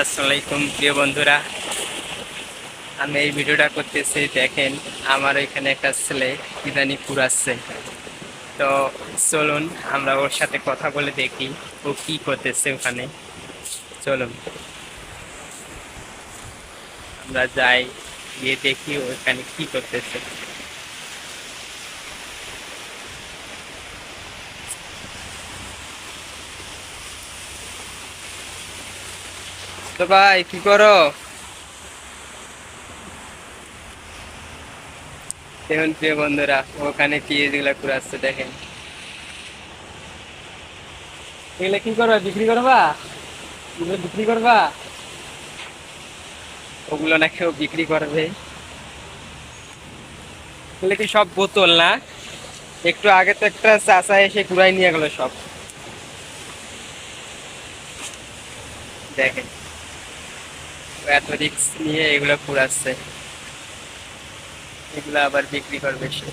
আসসালামাইকুম প্রিয় বন্ধুরা। আমি এই ভিডিওটা করতেছি, দেখেন, আমার এখানে একটা ছেলে ইদানি পুরাচ্ছে তো চলুন, আমরা ওর সাথে কথা বলে দেখি, ও কি করতেছে ওখানে। চলুন। আমরা যাই, গিয়ে দেখি ওখানে কি করতেছে। তো ভাই, কি করো? দেখুন প্রিয় বন্ধুরা, ওখানে দেখেন। এগুলো কি বিক্রি করবা? এগুলো বিক্রি করবা? ওগুলো ও বিক্রি করবে। এগুলো কি সব বোতল না? একটু আগে তো একটা চাচা এসে কুড়াই নিয়ে গেল সব। দেখেন। এত রিক্স নিয়ে এগুলো কুড়াচ্ছে এগুলো আবার বিক্রি করবে সে।